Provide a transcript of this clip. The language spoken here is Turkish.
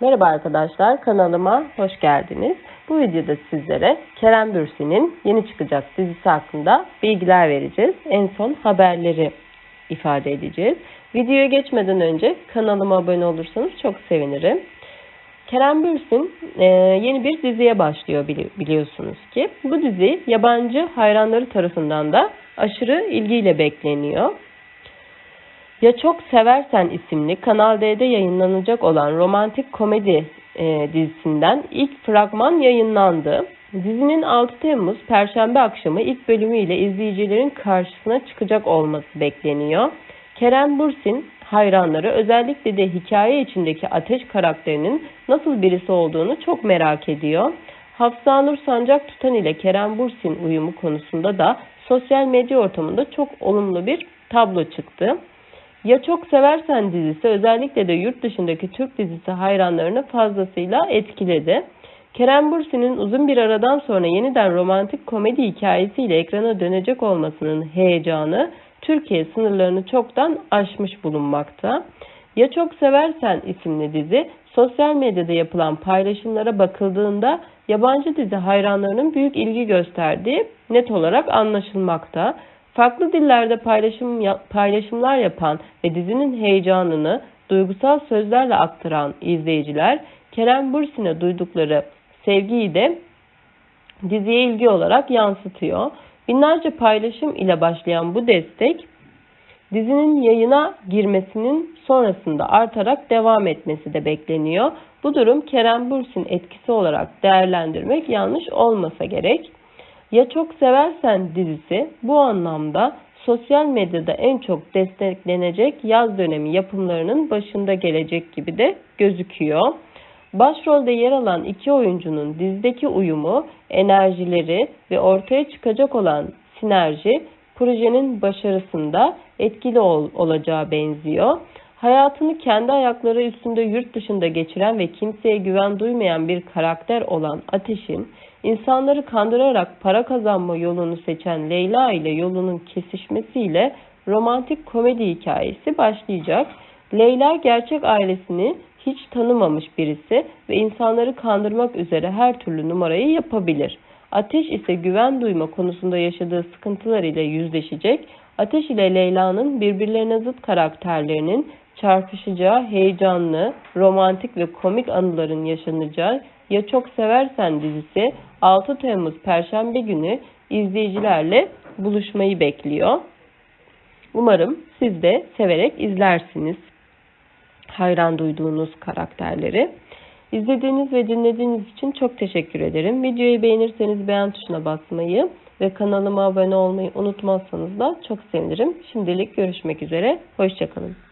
Merhaba arkadaşlar, kanalıma hoş geldiniz. Bu videoda sizlere Kerem Bürsin'in yeni çıkacak dizisi hakkında bilgiler vereceğiz. En son haberleri ifade edeceğiz. Videoya geçmeden önce kanalıma abone olursanız çok sevinirim. Kerem Bürsin e, yeni bir diziye başlıyor bili- biliyorsunuz ki. Bu dizi yabancı hayranları tarafından da aşırı ilgiyle bekleniyor. Ya Çok Seversen isimli Kanal D'de yayınlanacak olan romantik komedi e, dizisinden ilk fragman yayınlandı. Dizinin 6 Temmuz Perşembe akşamı ilk bölümüyle izleyicilerin karşısına çıkacak olması bekleniyor. Kerem Bursin hayranları özellikle de hikaye içindeki Ateş karakterinin nasıl birisi olduğunu çok merak ediyor. Hafsa Nur Sancak Tutan ile Kerem Bursin uyumu konusunda da sosyal medya ortamında çok olumlu bir tablo çıktı. Ya Çok Seversen dizisi özellikle de yurt dışındaki Türk dizisi hayranlarını fazlasıyla etkiledi. Kerem Bürsin'in uzun bir aradan sonra yeniden romantik komedi hikayesiyle ekrana dönecek olmasının heyecanı Türkiye sınırlarını çoktan aşmış bulunmakta. Ya Çok Seversen isimli dizi sosyal medyada yapılan paylaşımlara bakıldığında yabancı dizi hayranlarının büyük ilgi gösterdiği net olarak anlaşılmakta. Farklı dillerde paylaşım paylaşımlar yapan ve dizinin heyecanını duygusal sözlerle aktaran izleyiciler Kerem Bürsin'e duydukları sevgiyi de diziye ilgi olarak yansıtıyor. Binlerce paylaşım ile başlayan bu destek dizinin yayına girmesinin sonrasında artarak devam etmesi de bekleniyor. Bu durum Kerem Bürsin etkisi olarak değerlendirmek yanlış olmasa gerek. Ya Çok Seversen dizisi bu anlamda sosyal medyada en çok desteklenecek yaz dönemi yapımlarının başında gelecek gibi de gözüküyor. Başrolde yer alan iki oyuncunun dizideki uyumu, enerjileri ve ortaya çıkacak olan sinerji projenin başarısında etkili ol, olacağı benziyor. Hayatını kendi ayakları üstünde yurt dışında geçiren ve kimseye güven duymayan bir karakter olan Ateş'in insanları kandırarak para kazanma yolunu seçen Leyla ile yolunun kesişmesiyle romantik komedi hikayesi başlayacak. Leyla gerçek ailesini hiç tanımamış birisi ve insanları kandırmak üzere her türlü numarayı yapabilir. Ateş ise güven duyma konusunda yaşadığı sıkıntılar ile yüzleşecek. Ateş ile Leyla'nın birbirlerine zıt karakterlerinin çarpışacağı heyecanlı, romantik ve komik anıların yaşanacağı Ya Çok Seversen dizisi 6 Temmuz Perşembe günü izleyicilerle buluşmayı bekliyor. Umarım siz de severek izlersiniz hayran duyduğunuz karakterleri. İzlediğiniz ve dinlediğiniz için çok teşekkür ederim. Videoyu beğenirseniz beğen tuşuna basmayı ve kanalıma abone olmayı unutmazsanız da çok sevinirim. Şimdilik görüşmek üzere. Hoşçakalın.